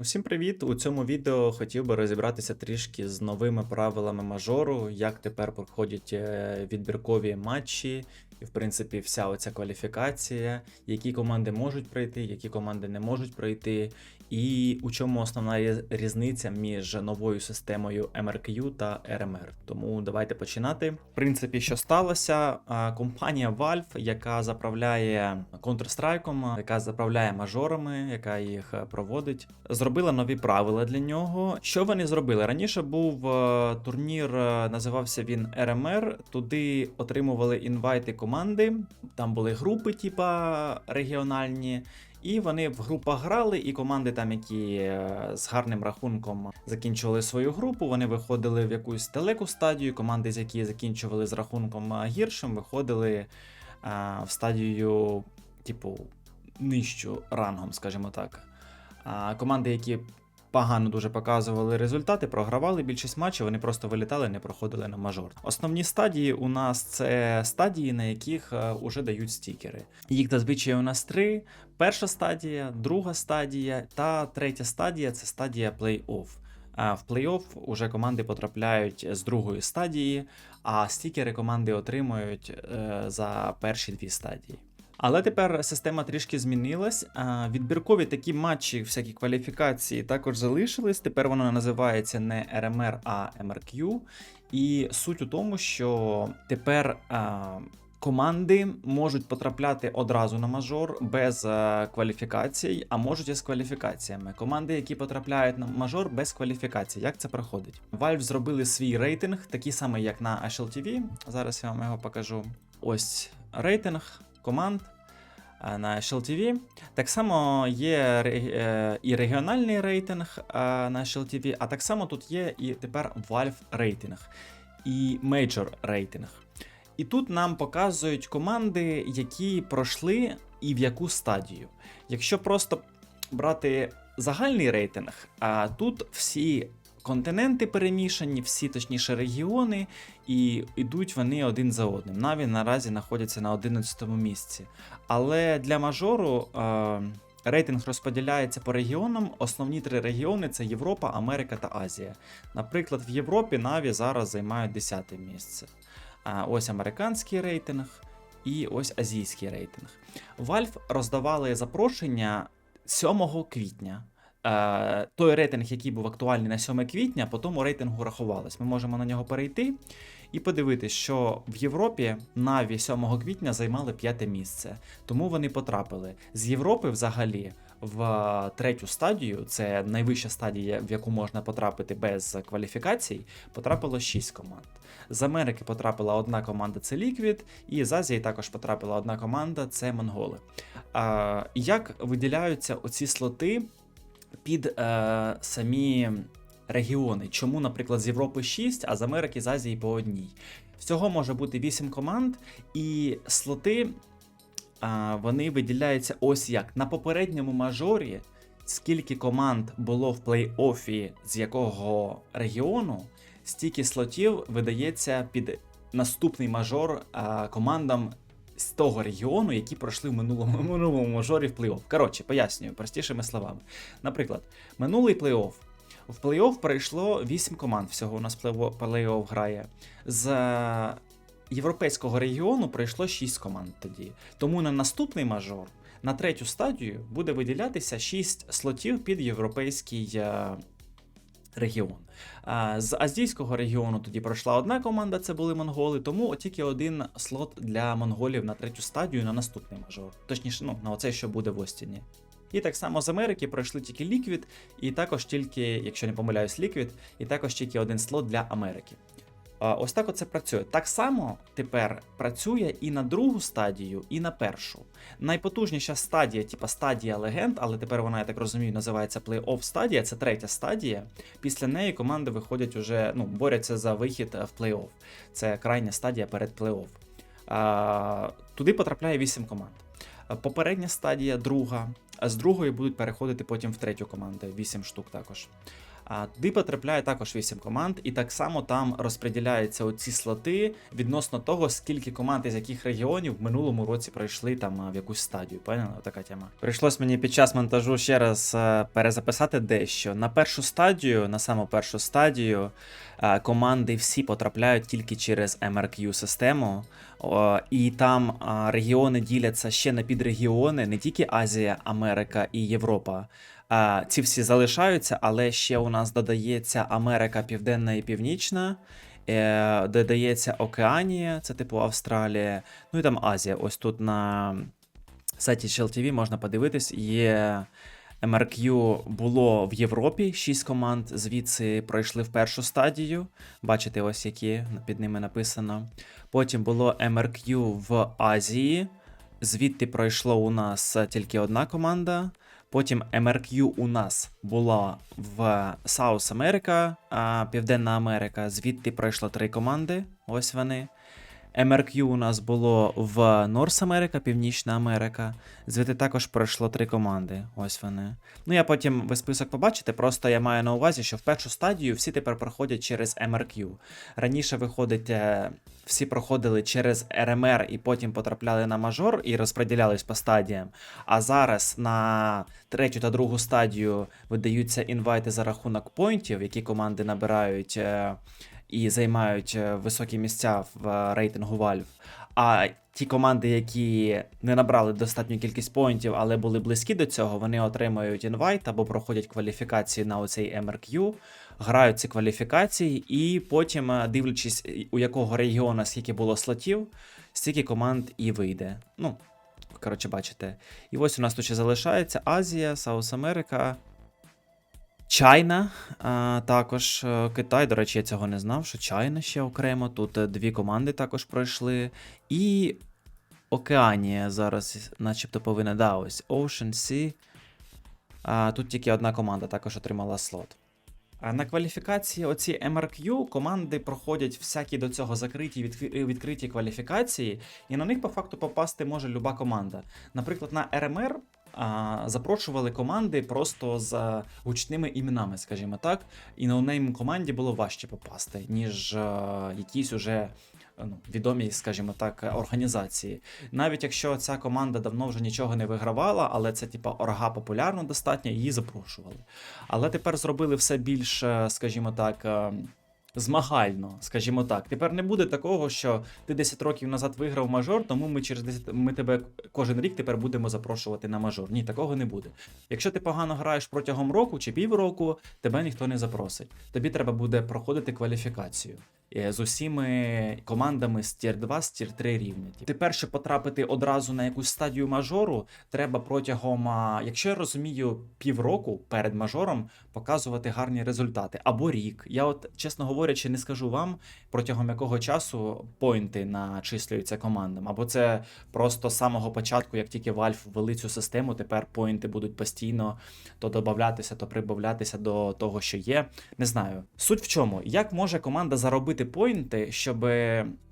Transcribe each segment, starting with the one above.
Усім привіт! У цьому відео хотів би розібратися трішки з новими правилами мажору, як тепер проходять е, відбіркові матчі, і в принципі вся оця кваліфікація, які команди можуть пройти, які команди не можуть пройти, і у чому основна різ- різниця між новою системою MRQ та RMR. Тому давайте починати. В принципі, що сталося? Компанія Valve, яка заправляє Counter-Strike, яка заправляє мажорами, яка їх проводить, зробила нові правила для нього. Що вони зробили? Раніше був е, турнір, е, називався він RMR. Туди отримували інвайти команди. Там були групи, типа регіональні. І вони в групах грали, і команди, там, які е, з гарним рахунком закінчували свою групу, вони виходили в якусь далеку стадію. Команди, з які закінчували з рахунком гіршим, виходили е, в стадію, типу, нижчу рангом, скажімо так. Команди, які погано дуже показували результати, програвали більшість матчів, вони просто вилітали, не проходили на мажор. Основні стадії у нас це стадії, на яких е, уже дають стікери. Їх зазвичай у нас три: перша стадія, друга стадія та третя стадія це стадія плей-офф. А в плей-офф уже команди потрапляють з другої стадії, а стікери команди отримують е, за перші дві стадії. Але тепер система трішки змінилась. Відбіркові такі матчі, всякі кваліфікації також залишились. Тепер воно називається не RMR, а MRQ. І суть у тому, що тепер команди можуть потрапляти одразу на мажор без кваліфікацій, а можуть і з кваліфікаціями. Команди, які потрапляють на мажор без кваліфікацій. Як це проходить? Valve зробили свій рейтинг, такий самий, як на HLTV. Зараз я вам його покажу. Ось рейтинг команд е, на SHLTV. Так само є е, і регіональний рейтинг е, на SHLTV, а так само тут є і тепер Valve рейтинг і Major рейтинг. І тут нам показують команди, які пройшли і в яку стадію. Якщо просто брати загальний рейтинг, а тут всі континенти перемішані, всі точніше регіони, і йдуть вони один за одним. Наві наразі знаходяться на 11 місці. Але для мажору е, рейтинг розподіляється по регіонам. Основні три регіони це Європа, Америка та Азія. Наприклад, в Європі Наві зараз займають 10 місце. А ось американський рейтинг і ось азійський рейтинг. Valve роздавали запрошення 7 квітня. Е, той рейтинг, який був актуальний на 7 квітня, по тому рейтингу рахувалось. Ми можемо на нього перейти і подивитись, що в Європі Наві 7 квітня займали п'яте місце. Тому вони потрапили з Європи взагалі в е, третю стадію, це найвища стадія, в яку можна потрапити без кваліфікацій, потрапило 6 команд. З Америки потрапила одна команда, це Liquid, і з Азії також потрапила одна команда, це Монголи. А, як виділяються оці слоти під е, самі регіони? Чому, наприклад, з Європи 6, а з Америки з Азії по одній? Всього може бути 8 команд, і слоти а, вони виділяються ось як. На попередньому мажорі, скільки команд було в плей-офі з якого регіону, стільки слотів видається під наступний мажор а, командам з того регіону, які пройшли в минулому, минулому мажорі в плей-офф. Коротше, пояснюю простішими словами. Наприклад, минулий плей-офф. В плей-офф пройшло 8 команд. Всього у нас плей-офф грає. З е, європейського регіону пройшло 6 команд тоді. Тому на наступний мажор, на третю стадію, буде виділятися 6 слотів під європейський е, регіон. З азійського регіону тоді пройшла одна команда, це були монголи, тому тільки один слот для монголів на третю стадію на наступний мажор. Точніше, ну, на оце, що буде в Остіні. І так само з Америки пройшли тільки Liquid, і також тільки, якщо не помиляюсь, Ліквід, і також тільки один слот для Америки. Ось так оце працює. Так само тепер працює і на другу стадію, і на першу. Найпотужніша стадія, типа стадія легенд, але тепер вона, я так розумію, називається плей-офф стадія, це третя стадія. Після неї команди виходять уже, ну, борються за вихід е, в плей-офф. Це крайня стадія перед плей-офф. Туди потрапляє 8 команд. Попередня стадія, друга, а з другої будуть переходити потім в третю команду, 8 штук також. А туди потрапляє також 8 команд, і так само там розподіляються оці слоти відносно того, скільки команд із яких регіонів в минулому році пройшли там в якусь стадію. Поняла? Така тема. Прийшлось мені під час монтажу ще раз е, перезаписати дещо. На першу стадію, на саму першу стадію, е, команди всі потрапляють тільки через MRQ систему. І там регіони діляться ще на підрегіони, не тільки Азія, Америка і Європа. Ці всі залишаються, але ще у нас додається Америка Південна і Північна, е, додається Океанія, це типу Австралія, ну і там Азія. Ось тут на сайті ShellTV можна подивитись, є. MRQ було в Європі 6 команд, звідси пройшли в першу стадію. Бачите, ось які під ними написано. Потім було MRQ в Азії. Звідти пройшло у нас тільки одна команда. Потім MRQ у нас була в South America, а Південна Америка. Звідти пройшло три команди. Ось вони. MRQ у нас було в North America, Північна Америка. Звідти також пройшло три команди. Ось вони. Ну, я потім ви список побачите. Просто я маю на увазі, що в першу стадію всі тепер проходять через MRQ. Раніше виходить, е, всі проходили через RMR і потім потрапляли на мажор і розподілялись по стадіям. А зараз на третю та другу стадію видаються інвайти за рахунок поінтів, які команди набирають. І займають е, високі місця в е, рейтингу Valve. А ті команди, які не набрали достатню кількість поінтів, але були близькі до цього, вони отримують інвайт або проходять кваліфікації на оцей MRQ, грають ці кваліфікації, і потім, е, дивлячись, у якого регіону скільки було слотів, стільки команд і вийде. Ну, коротше, бачите. І ось у нас тут ще залишається Азія, Саус Америка. Чайна, також е, Китай. До речі, я цього не знав, що Чайна ще окремо. Тут е, дві команди також пройшли. І Океанія зараз, начебто, повинна. Да, ось Ocean Sea. Тут тільки одна команда також отримала слот. На кваліфікації оці MRQ команди проходять всякі до цього закриті відкриті кваліфікації, і на них по факту попасти може люба команда. Наприклад, на RMR а, запрошували команди просто з гучними іменами, скажімо так, і на неї команді було важче попасти, ніж а, якісь уже. Ну, відомі, скажімо так, організації. Навіть якщо ця команда давно вже нічого не вигравала, але це типа орга популярна достатньо, її запрошували. Але тепер зробили все більш, е, скажімо так, е, змагально, скажімо так. Тепер не буде такого, що ти 10 років назад виграв мажор, тому ми через 10, ми тебе кожен рік тепер будемо запрошувати на мажор. Ні, такого не буде. Якщо ти погано граєш протягом року чи півроку, тебе ніхто не запросить. Тобі треба буде проходити кваліфікацію. Е, З усіми командами з тір 2, з тір 3 рівня. Тепер, щоб потрапити одразу на якусь стадію мажору, треба протягом, якщо я розумію, півроку перед мажором показувати гарні результати або рік. Я, от, чесно говорячи, не скажу вам, протягом якого часу поінти начислюються командам. Або це просто з самого початку, як тільки Valve ввели цю систему, тепер поінти будуть постійно то додатися, то прибавлятися до того, що є. Не знаю. Суть в чому, як може команда заробити поінти, щоб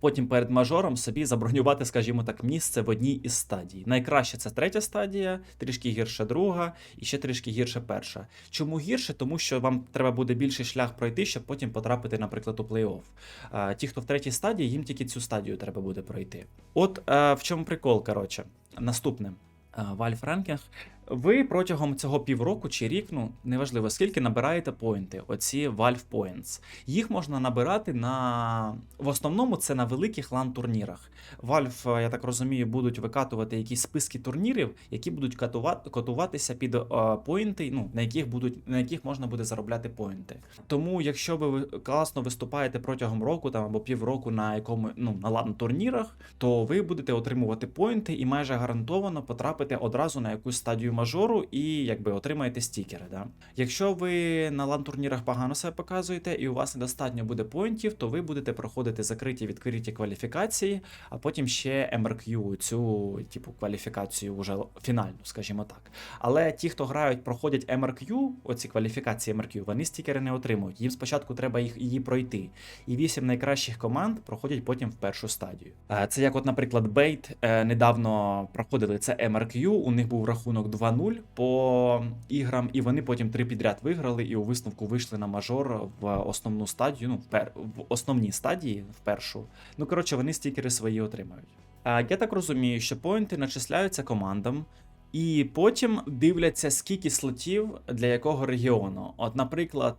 потім перед мажором собі забронювати, скажімо так, місце в одній із стадій. Найкраще це третя стадія, трішки гірше друга і ще трішки гірше перша. Чому гірше? Тому що вам треба буде більший шлях пройти, щоб потім потрапити, наприклад, у плей-офф. Ті, хто в третій стадії, їм тільки цю стадію треба буде пройти. От е, в чому прикол, коротше. Наступне. Е, Valve Ranking. Ви протягом цього півроку чи рік, ну неважливо скільки, набираєте поінти, оці Valve Points. Їх можна набирати на в основному це на великих лан-турнірах. Valve, е, я так розумію, будуть викатувати якісь списки турнірів, які будуть катувати, котуватися під е, поінти, ну на яких будуть на яких можна буде заробляти поінти. Тому, якщо ви класно виступаєте протягом року там або півроку на якому ну на лан-турнірах, то ви будете отримувати поінти і майже гарантовано потрапите одразу на якусь стадію мажору і якби отримаєте стікери. Да? Якщо ви на лан-турнірах погано себе показуєте і у вас недостатньо буде поінтів, то ви будете проходити закриті відкриті кваліфікації, а потім ще MRQ, цю типу кваліфікацію вже фінальну, скажімо так. Але ті, хто грають, проходять MRQ, оці кваліфікації MRQ, вони стікери не отримують. Їм спочатку треба їх її пройти. І вісім найкращих команд проходять потім в першу стадію. Е, Це як, от, наприклад, Бейт е, недавно проходили це MRQ, у них був рахунок 2 2-0 по іграм, і вони потім три підряд виграли, і у висновку вийшли на мажор в основну стадію. Ну, в, пер... в основній стадії, в першу. Ну, коротше, вони стікери свої отримають. Я так розумію, що поінти начисляються командам. І потім дивляться, скільки слотів для якого регіону. От, наприклад,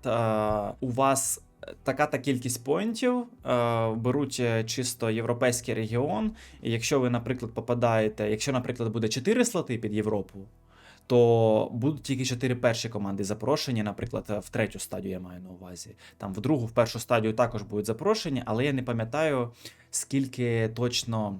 у вас така-та кількість поінтів беруть е, чисто європейський регіон. І якщо ви, наприклад, попадаєте, якщо, наприклад, буде 4 слоти під Європу, то будуть тільки 4 перші команди запрошені, наприклад, в третю стадію я маю на увазі. Там в другу, в першу стадію також будуть запрошені, але я не пам'ятаю, скільки точно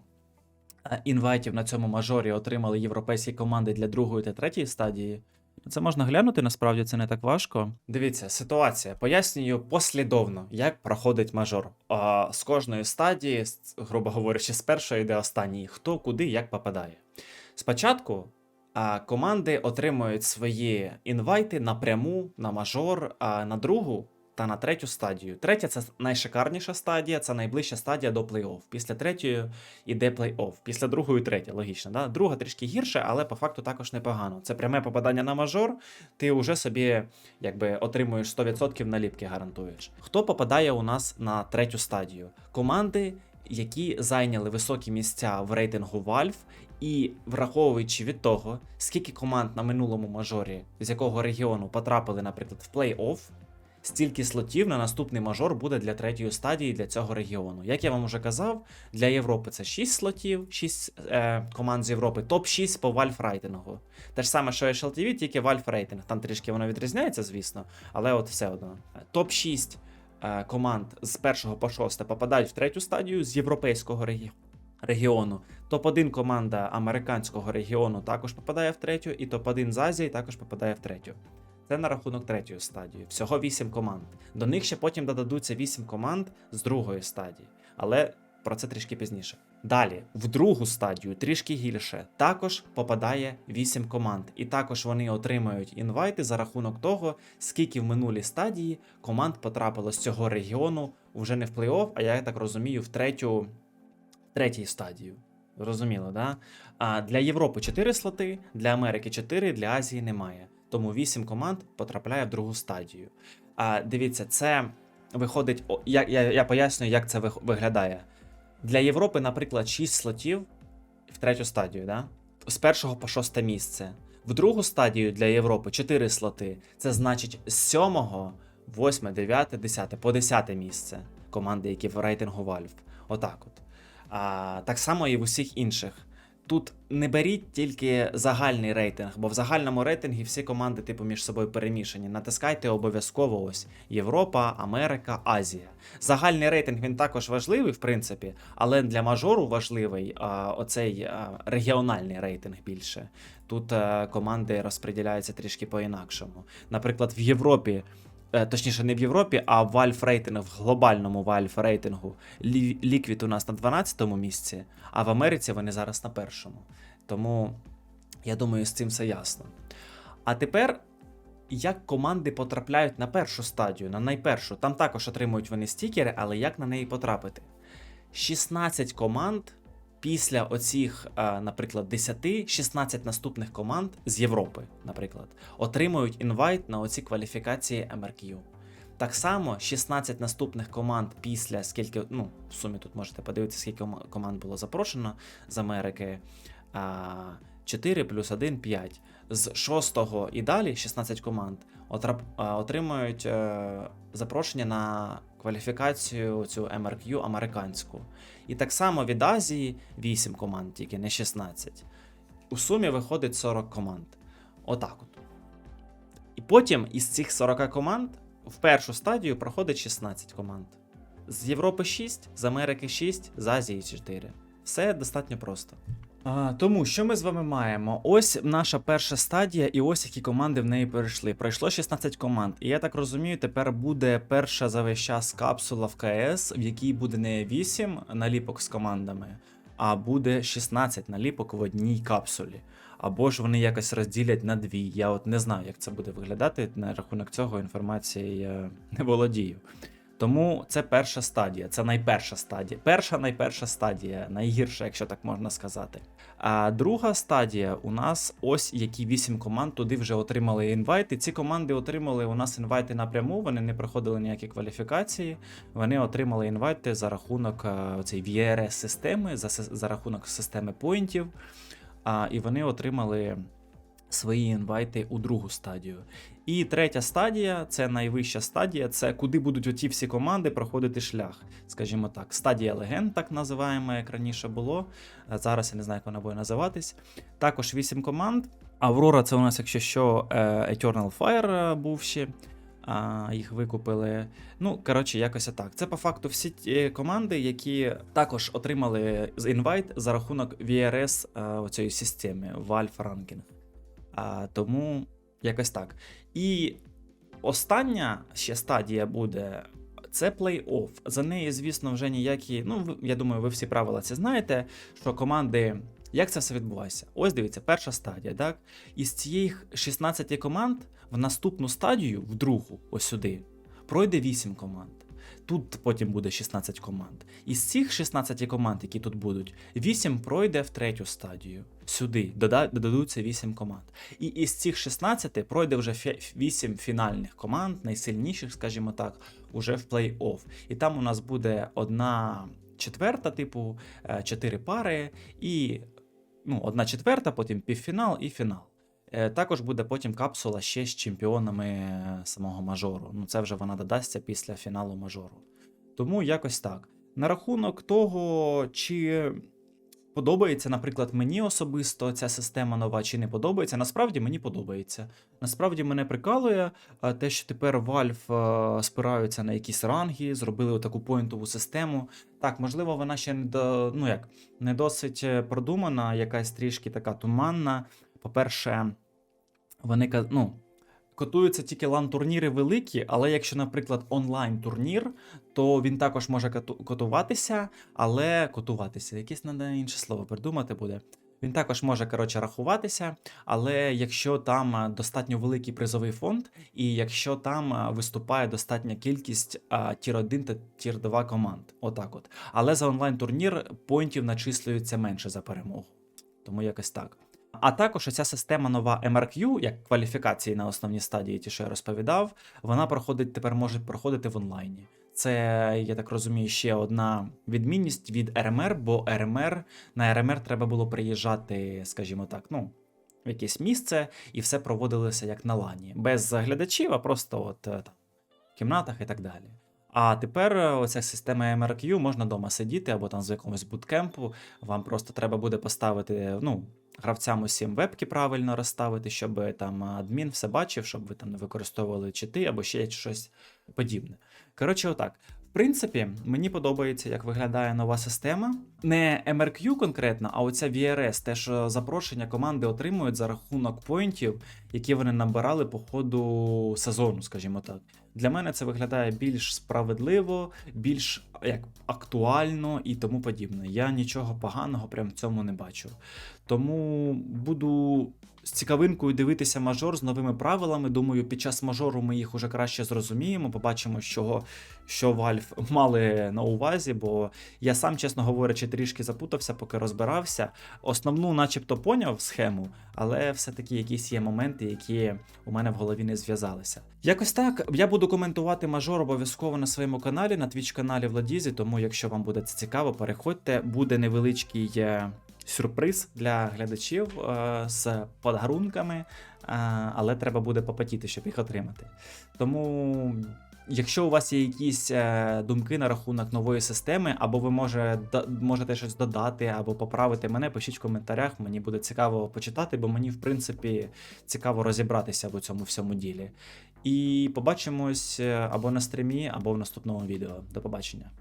е, інвайтів на цьому мажорі отримали європейські команди для другої та третьої стадії. Це можна глянути, насправді це не так важко. Дивіться, ситуація. Пояснюю послідовно, як проходить мажор. А, з кожної стадії, грубо говорячи, з першої йде останній, хто куди як попадає. Спочатку а, команди отримують свої інвайти напряму на мажор, а на другу та на третю стадію. Третя це найшикарніша стадія, це найближча стадія до плей-офф. Після третьої йде плей-офф. Після другої третя, логічно. Да? Друга трішки гірше, але по факту також непогано. Це пряме попадання на мажор. Ти вже собі якби отримуєш 100% наліпки, гарантуєш. Хто попадає у нас на третю стадію? Команди, які зайняли високі місця в рейтингу Valve, і враховуючи від того, скільки команд на минулому мажорі, з якого регіону потрапили, наприклад, в плей-офф, стільки слотів на наступний мажор буде для третьої стадії для цього регіону. Як я вам уже казав, для Європи це 6 слотів, 6 е, команд з Європи, топ-6 по Valve рейтингу. Те ж саме, що HLTV, тільки Valve рейтинг. Там трішки воно відрізняється, звісно, але от все одно. Топ-6 е, команд з першого по шосте попадають в третю стадію з європейського регі... регіону. Топ-1 команда американського регіону також попадає в третю, і топ-1 з Азії також попадає в третю. Це на рахунок третьої стадії. Всього 8 команд. До них ще потім додадуться 8 команд з другої стадії. Але про це трішки пізніше. Далі, в другу стадію, трішки гірше, також попадає 8 команд. І також вони отримують інвайти за рахунок того, скільки в минулій стадії команд потрапило з цього регіону вже не в плей-офф, а я так розумію, в третю, третій стадію. Зрозуміло, да? А для Європи 4 слоти, для Америки 4, для Азії немає. Тому 8 команд потрапляє в другу стадію. А дивіться, це виходить. Я, я, я пояснюю, як це виглядає. Для Європи, наприклад, 6 слотів в третю стадію, да? з першого по шосте місце. В другу стадію для Європи 4 слоти. Це значить з 7, 8, 9, 10 по 10 місце команди, які в рейтингу Valve. Отак от. А, так само і в усіх інших. Тут не беріть тільки загальний рейтинг, бо в загальному рейтингі всі команди типу між собою перемішані. Натискайте обов'язково ось Європа, Америка, Азія. Загальний рейтинг він також важливий, в принципі, але для мажору важливий а, оцей а, регіональний рейтинг більше. Тут а, команди розподіляються трішки по-інакшому. Наприклад, в Європі. Е, Точніше, не в Європі, а в Valve рейтингу, в глобальному Valve рейтингу Лі- Liquid у нас на 12-му місці, а в Америці вони зараз на першому. Тому я думаю, з цим все ясно. А тепер, як команди потрапляють на першу стадію, на найпершу, там також отримують вони стікери, але як на неї потрапити? 16 команд після оцих, наприклад, 10, 16 наступних команд з Європи, наприклад, отримують інвайт на оці кваліфікації MRQ. Так само 16 наступних команд після скільки, ну, в сумі тут можете подивитися, скільки команд було запрошено з Америки. 4 плюс 1 5. З 6 і далі 16 команд отрап- отримують е, запрошення на кваліфікацію цю MRQ американську. І так само від Азії 8 команд, тільки не 16. У сумі виходить 40 команд. Отак от. І потім із цих 40 команд в першу стадію проходить 16 команд. З Європи 6, з Америки 6, з Азії 4. Все достатньо просто. Тому що ми з вами маємо? Ось наша перша стадія, і ось які команди в неї перейшли. Пройшло 16 команд. І я так розумію, тепер буде перша за весь час капсула в КС, в якій буде не 8 наліпок з командами, а буде 16 наліпок в одній капсулі. Або ж вони якось розділять на дві. Я от не знаю, як це буде виглядати. На рахунок цього інформації я не володію. Тому це перша стадія, це найперша стадія. Перша найперша стадія, найгірша, якщо так можна сказати. А друга стадія у нас ось які вісім команд туди вже отримали інвайти. Ці команди отримали у нас інвайти напряму, вони не проходили ніякі кваліфікації. Вони отримали інвайти за рахунок е, цієї VRS системи, за, за рахунок системи поінтів. А, і вони отримали свої інвайти у другу стадію. І третя стадія це найвища стадія, це куди будуть оті всі команди проходити шлях. Скажімо так, стадія легенд, так називаємо, як раніше було. Зараз я не знаю, як вона буде називатись. Також 8 команд. Аврора це у нас, якщо що, е, Eternal Fire е, був ще. А, їх викупили. Ну, коротше, якось так. Це по факту всі ті команди, які також отримали інвайт за рахунок VRS е, оцієї системи Valve Ranking. А, тому якось так. І остання ще стадія буде. Це плей-офф. За неї, звісно, вже ніякі. Ну, я думаю, ви всі правила це знаєте, що команди. Як це все відбувається? Ось дивіться, перша стадія, так? Із цих 16 команд в наступну стадію, в другу, ось сюди, пройде 8 команд. Тут потім буде 16 команд. Із цих 16 команд, які тут будуть, 8 пройде в третю стадію. Сюди додадуться 8 команд. І із цих 16 пройде вже 8 фінальних команд, найсильніших, скажімо так, уже в плей-офф. І там у нас буде одна четверта, типу, 4 пари, і ну, одна четверта, потім півфінал і фінал. Е, Також буде потім капсула ще з чемпіонами е, самого мажору. Ну, це вже вона додасться після фіналу мажору. Тому якось так. На рахунок того, чи подобається, наприклад, мені особисто ця система нова, чи не подобається, насправді мені подобається. Насправді мене прикалує е, те, що тепер Valve спираються на якісь ранги, зробили таку поінтову систему. Так, можливо, вона ще не до, ну як, не досить продумана, якась трішки така туманна. По-перше, вони ну, котуються тільки лан-турніри великі, але якщо, наприклад, онлайн-турнір, то він також може котуватися, але котуватися, якесь треба інше слово придумати буде. Він також може, коротше, рахуватися, але якщо там достатньо великий призовий фонд, і якщо там виступає достатня кількість тір 1 та тір 2 команд. Отак от. Але за онлайн-турнір поінтів начислюється менше за перемогу. Тому якось так. А також ця система нова MRQ, як кваліфікації на основній стадії, ті, що я розповідав, вона проходить тепер може проходити в онлайні. Це, я так розумію, ще одна відмінність від РМР, бо РМР на РМР треба було приїжджати, скажімо так, ну, в якесь місце, і все проводилося як на лані. Без глядачів, а просто от е, там, в кімнатах і так далі. А тепер е, оця система MRQ можна вдома сидіти або там з якогось буткемпу. Вам просто треба буде поставити, ну, гравцям усім вебки правильно розставити, щоб там адмін все бачив, щоб ви там не використовували чити або ще щось подібне. Коротше, отак. В принципі, мені подобається, як виглядає нова система. Не MRQ конкретно, а оця VRS, те, що запрошення команди отримують за рахунок поінтів, які вони набирали по ходу сезону, скажімо так. Для мене це виглядає більш справедливо, більш як актуально і тому подібне. Я нічого поганого прям в цьому не бачу. Тому буду з цікавинкою дивитися мажор з новими правилами. Думаю, під час мажору ми їх уже краще зрозуміємо, побачимо, що, що Valve мали на увазі, бо я сам, чесно говорячи, трішки запутався, поки розбирався. Основну, начебто, поняв схему, але все-таки якісь є моменти, які у мене в голові не зв'язалися. Якось так. Я буду коментувати мажор обов'язково на своєму каналі, на твіч каналі Владізі. Тому, якщо вам буде це цікаво, переходьте. Буде невеличкий е, сюрприз для глядачів е, з подарунками, е, але треба буде попотіти, щоб їх отримати. Тому. Якщо у вас є якісь е, думки на рахунок нової системи, або ви може, можете щось додати, або поправити мене, пишіть в коментарях. Мені буде цікаво почитати, бо мені, в принципі, цікаво розібратися в цьому всьому ділі. І побачимось е, або на стрімі, або в наступному відео. До побачення.